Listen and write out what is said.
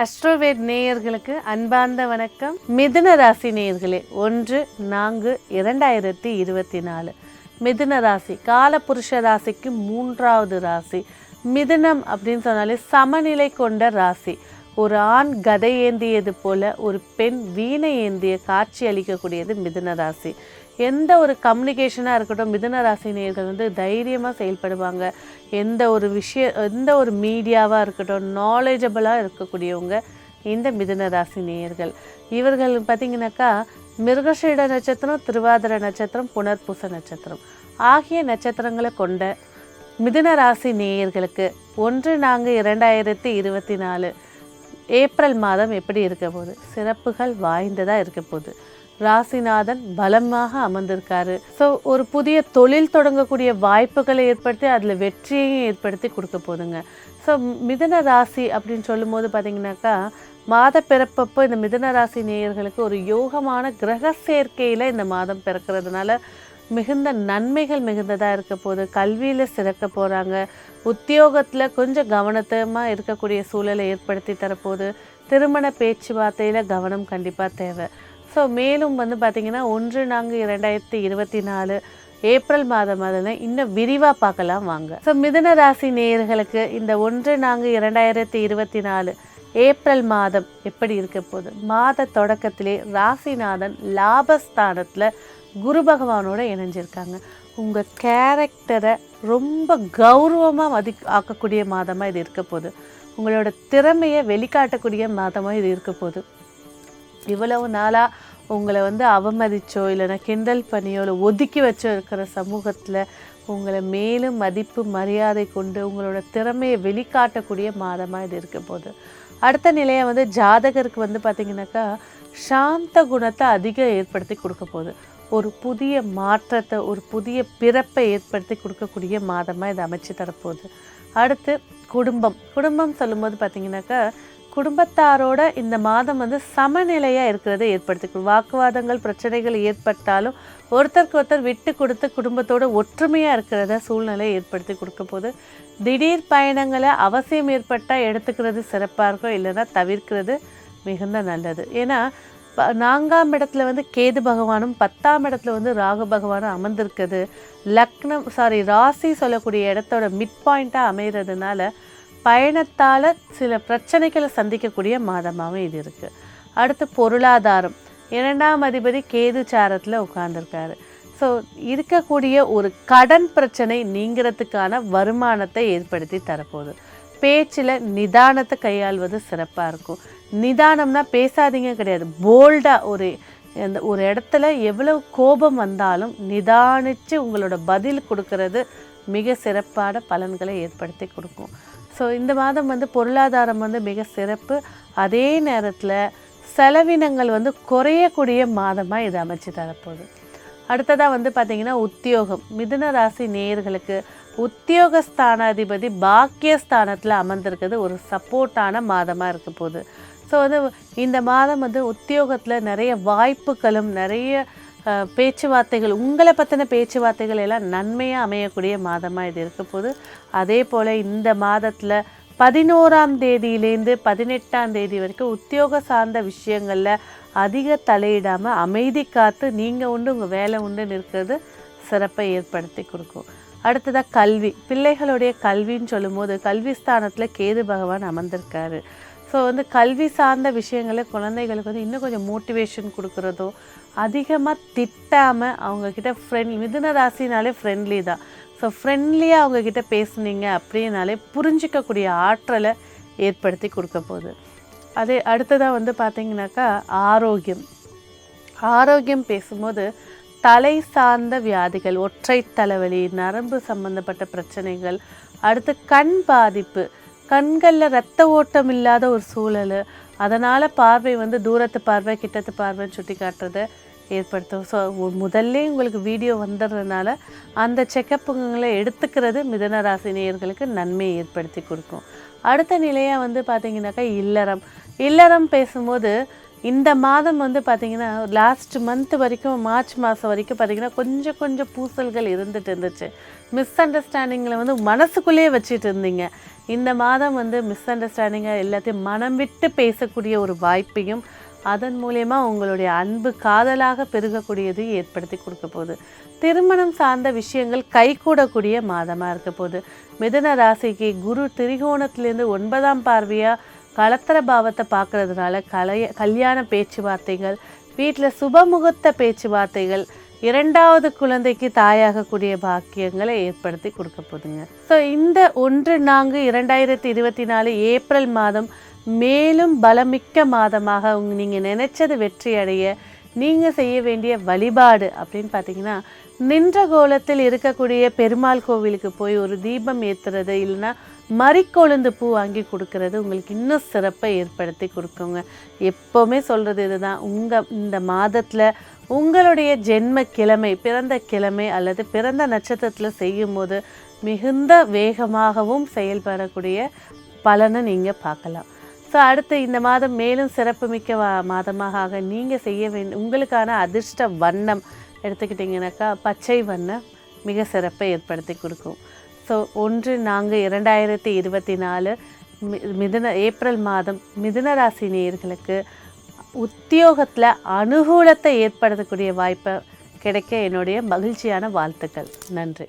அஸ்ட்ரோவேட் நேயர்களுக்கு அன்பார்ந்த வணக்கம். மிதுன ராசி நேயர்களே ஒன்று நான்கு இரண்டாயிரத்தி இருபத்தி நாலு. மிதுன ராசி காலபுருஷ ராசிக்கு மூன்றாவது ராசி. மிதுனம் அப்படின்னு சொன்னாலே சமநிலை கொண்ட ராசி. ஒரு ஆண் கதை ஏந்தியது போல ஒரு பெண் வீணை ஏந்திய காட்சி அளிக்கக்கூடியது மிதுன ராசி. எந்த ஒரு கம்யூனிகேஷனாக இருக்கட்டும் மிதுன ராசி நேயர்கள் வந்து தைரியமாக செயல்படுவாங்க. எந்த ஒரு விஷய எந்த ஒரு மீடியாவாக இருக்கட்டும் நாலேஜபிளாக இருக்கக்கூடியவங்க இந்த மிதுன ராசி நேயர்கள். இவர்கள் பார்த்திங்கனாக்கா மிருகஷீட நட்சத்திரம் திருவாதிர நட்சத்திரம் புனர்பூச நட்சத்திரம் ஆகிய நட்சத்திரங்களை கொண்ட மிதுன ராசி நேயர்களுக்கு ஒன்று நான்கு இரண்டாயிரத்தி இருபத்தி நாலு ஏப்ரல் மாதம் எப்படி இருக்க போகுது? சிறப்புகள் வாய்ந்ததாக இருக்க போகுது. ராசிநாதன் பலமாக அமர்ந்திருக்காரு. ஸோ ஒரு புதிய தொழில் தொடங்கக்கூடிய வாய்ப்புகளை ஏற்படுத்தி அதில் வெற்றியையும் ஏற்படுத்தி கொடுக்க போதுங்க. ஸோ மிதுன ராசி அப்படின்னு சொல்லும்போது பார்த்தீங்கன்னாக்கா மாத பிறப்பப்போ இந்த மிதன ராசி நேயர்களுக்கு ஒரு யோகமான கிரக சேர்க்கையில் இந்த மாதம் பிறக்கிறதுனால மிகுந்த நன்மைகள் மிகுந்ததாக இருக்க போது கல்வியில் சிறக்க போகிறாங்க உத்தியோகத்தில் கொஞ்சம் கவனத்தமாக இருக்கக்கூடிய சூழலை ஏற்படுத்தி தரப்போது திருமண பேச்சுவார்த்தையில் கவனம் கண்டிப்பாக தேவை. ஸோ மேலும் வந்து பார்த்திங்கன்னா ஒன்று நான்கு இரண்டாயிரத்தி இருபத்தி நாலு ஏப்ரல் மாதம் அதில் இன்னும் விரிவாக பார்க்கலாம் வாங்க. ஸோ மிதுன ராசி நேயர்களுக்கு இந்த ஒன்று நான்கு இரண்டாயிரத்தி இருபத்தி நாலு ஏப்ரல் மாதம் எப்படி இருக்க போகுது? மாத தொடக்கத்திலே ராசிநாதன் லாபஸ்தானத்தில் குரு பகவானோட இணைஞ்சிருக்காங்க. உங்கள் கேரக்டரை ரொம்ப கௌரவமாக மதி ஆக்கக்கூடிய மாதமாக இது இருக்க போகுது. உங்களோட திறமையை வெளிக்காட்டக்கூடிய மாதமாக இது இருக்க போகுது. இவ்வளவு நாளாக உங்களை வந்து அவமதிச்சோ இல்லைன்னா கிண்டல் பண்ணியோ இல்லை ஒதுக்கி வச்சோ இருக்கிற சமூகத்தில் உங்களை மேலும் மதிப்பு மரியாதை கொண்டு உங்களோட திறமையை வெளிக்காட்டக்கூடிய மாதமாக இது இருக்க போகுது. அடுத்த நிலையை வந்து ஜாதகருக்கு வந்து பார்த்திங்கனாக்கா சாந்த குணத்தை அதிகம் ஏற்படுத்தி கொடுக்க போகுது. ஒரு புதிய மாற்றத்தை ஒரு புதிய பிறப்பை ஏற்படுத்தி கொடுக்கக்கூடிய மாதமாக இது அமைச்சு தரப்போகுது. அடுத்து குடும்பம். குடும்பம் சொல்லும்போது பார்த்திங்கனாக்கா குடும்பத்தாரோட இந்த மாதம் வந்து சமநிலையாக இருக்கிறத ஏற்படுத்தி வாக்குவாதங்கள் பிரச்சனைகள் ஏற்பட்டாலும் ஒருத்தருக்கு ஒருத்தர் விட்டு கொடுத்து குடும்பத்தோட ஒற்றுமையாக இருக்கிறத சூழ்நிலையை ஏற்படுத்தி கொடுக்க போது திடீர் பயணங்களை அவசியம் ஏற்பட்டால் எடுத்துக்கிறது சிறப்பாக இருக்கும் இல்லைன்னா தவிர்க்கிறது மிகுந்த நல்லது. ஏன்னா ப- நான்காம் இடத்துல வந்து கேது பகவானும் பத்தாம் இடத்துல வந்து ராகு பகவானும் அமர்ந்திருக்குது. லக்னம் சாரி ராசி சொல்லக்கூடிய இடத்தோட மிட் பாயிண்ட்டாக அமைகிறதுனால பயணத்தால் சில பிரச்சனைகளை சந்திக்கக்கூடிய மாதமாகவும் இது இருக்குது அடுத்து பொருளாதாரம். இரண்டாம் அதிபதி கேது சாரத்தில் உட்கார்ந்துருக்காரு. ஸோ இருக்கக்கூடிய ஒரு கடன் பிரச்சனை நீங்கிறதுக்கான வருமானத்தை ஏற்படுத்தி தரப்போகுது. பேச்சில் நிதானத்தை கையாள்வது சிறப்பாக இருக்கும். நிதானம்னா பேசாதீங்க கிடையாது. போல்டாக ஒரு அந்த ஒரு இடத்துல எவ்வளவு கோபம் வந்தாலும் நிதானித்து உங்களோட பதில் கொடுக்கறது மிக சிறப்பான பலன்களை ஏற்படுத்தி கொடுக்கும். ஸோ இந்த மாதம் வந்து பொருளாதாரம் வந்து மிக சிறப்பு. அதே நேரத்தில் செலவினங்கள் வந்து குறையக்கூடிய மாதமாக இது அமைச்சு தரப்போகுது. அடுத்ததாக வந்து பார்த்திங்கன்னா உத்தியோகம். மிதுன ராசி நேயர்களுக்கு உத்தியோகஸ்தானாதிபதி பாக்கியஸ்தானத்தில் அமர்ந்திருக்கிறது ஒரு சப்போர்ட்டான மாதமாக இருக்க போகுது. ஸோ வந்து இந்த மாதம் வந்து உத்தியோகத்தில் நிறைய வாய்ப்புகளும் நிறைய பேச்சுவார்த்தைகள் உங்களை பற்றின பேச்சுவார்த்தைகள் எல்லாம் நன்மையாக அமையக்கூடிய மாதமாக இது இருக்க போகுது. அதே போல் இந்த மாதத்தில் பதினோராம் தேதியிலேருந்து பதினெட்டாம் தேதி வரைக்கும் உத்தியோக சார்ந்த விஷயங்களில் அதிக தலையிடாமல் அமைதி காத்து நீங்கள் உண்டு உங்கள் வேலை உண்டு இருக்கிறது சிறப்பை ஏற்படுத்தி கொடுக்கும். அடுத்ததாக கல்வி. பிள்ளைகளுடைய கல்வின்னு சொல்லும்போது கல்வி ஸ்தானத்தில் கேது பகவான் அமர்ந்திருக்காரு. ஸோ வந்து கல்வி சார்ந்த விஷயங்களை குழந்தைகளுக்கு வந்து இன்னும் கொஞ்சம் மோட்டிவேஷன் கொடுக்குறதோ அதிகமாக திட்டாமல் அவங்கக்கிட்ட ஃப்ரெண்ட் மிதுன ராசினாலே ஃப்ரெண்ட்லி தான். ஸோ ஃப்ரெண்ட்லியாக அவங்கக்கிட்ட பேசுனீங்க அப்படின்னாலே புரிஞ்சிக்கக்கூடிய ஆற்றலை ஏற்படுத்தி கொடுக்க போகுது. அதே அடுத்ததாக வந்து பார்த்தீங்கன்னாக்கா ஆரோக்கியம். ஆரோக்கியம் பேசும்போது தலை சார்ந்த வியாதிகள் ஒற்றை தலைவலி நரம்பு சம்பந்தப்பட்ட பிரச்சனைகள் அடுத்து கண் பாதிப்பு கண்களில் ரத்த ஓட்டம் இல்லாத ஒரு சூழல். அதனால் பார்வை வந்து தூரத்து பார்வை கிட்டத்து பார்வைன்னு சுட்டி காட்டுறதை ஏற்படுத்தும். ஸோ முதல்ல உங்களுக்கு வீடியோ வந்துடுறதுனால அந்த செக்கப்புங்களை எடுத்துக்கிறது மிதன ராசி நேயர்களுக்கு நன்மையை ஏற்படுத்தி கொடுக்கும். அடுத்த நிலையாக வந்து பார்த்திங்கனாக்கா இல்லறம். இல்லறம் பேசும்போது இந்த மாதம் வந்து பார்த்திங்கன்னா லாஸ்ட் மந்த் வரைக்கும் மார்ச் மாதம் வரைக்கும் பார்த்திங்கன்னா கொஞ்சம் கொஞ்சம் பூசல்கள் இருந்துட்டு இருந்துச்சு. மிஸ் அண்டர்ஸ்டாண்டிங்கில் வந்து மனசுக்குள்ளேயே வச்சுட்டு இருந்தீங்க. இந்த மாதம் வந்து மிஸ் அண்டர்ஸ்டாண்டிங்கை எல்லாத்தையும் மனம் விட்டு பேசக்கூடிய ஒரு வாய்ப்பையும் அதன் மூலயமா உங்களுடைய அன்பு காதலாக பெருகக்கூடியது ஏற்படுத்தி கொடுக்க போகுது. திருமணம் சார்ந்த விஷயங்கள் கைகூடக்கூடிய மாதமாக இருக்க போகுது. மிதுன ராசிக்கு குரு திரிகோணத்திலேருந்து ஒன்பதாம் பார்வையாக கலத்தர பாவத்தை பார்க்கறதுனால கலைய கல்யாண பேச்சுவார்த்தைகள் வீட்டில் சுபமுகூர்த்த பேச்சுவார்த்தைகள் இரண்டாவது குழந்தைக்கு தாயாகக்கூடிய பாக்கியங்களை ஏற்படுத்தி கொடுக்க போதுங்க. ஸோ இந்த ஒன்று நான்கு இரண்டாயிரத்தி இருபத்தி நாலு ஏப்ரல் மாதம் மேலும் பலமிக்க மாதமாக உங்க நீங்கள் நினைச்சது வெற்றி அடைய நீங்கள் செய்ய வேண்டிய வழிபாடு அப்படின்னு பார்த்தீங்கன்னா நின்ற கோலத்தில் இருக்கக்கூடிய பெருமாள் கோவிலுக்கு போய் ஒரு தீபம் ஏற்றுறது இல்லைன்னா மறிக்கொழுந்து பூ வாங்கி கொடுக்கறது உங்களுக்கு இன்னும் சிறப்பை ஏற்படுத்தி கொடுக்குங்க. எப்போவுமே சொல்கிறது இதுதான். உங்கள் இந்த மாதத்தில் உங்களுடைய ஜென்ம கிழமை பிறந்த கிழமை அல்லது பிறந்த நட்சத்திரத்தில் செய்யும்போது மிகுந்த வேகமாகவும் செயல்படக்கூடிய பலனை நீங்கள் பார்க்கலாம். ஸோ அடுத்து இந்த மாதம் மேலும் சிறப்புமிக்க மாதமாக ஆக நீங்கள் செய்ய வேண்டிய உங்களுக்கான அதிர்ஷ்ட வண்ணம் எடுத்துக்கிட்டிங்கனாக்கா பச்சை வண்ணம் மிக சிறப்பை ஏற்படுத்தி கொடுக்கும். ஸோ ஒன்று நான்கு இரண்டாயிரத்தி இருபத்தி நாலு மி- மிதுன ஏப்ரல் மாதம் மிதுன ராசி நேயர்களுக்கு உத்தியோகத்தில் அனுகூலத்தை ஏற்படுத்தக்கூடிய வாய்ப்பை கிடைக்க என்னுடைய மகிழ்ச்சியான வாழ்த்துக்கள். நன்றி.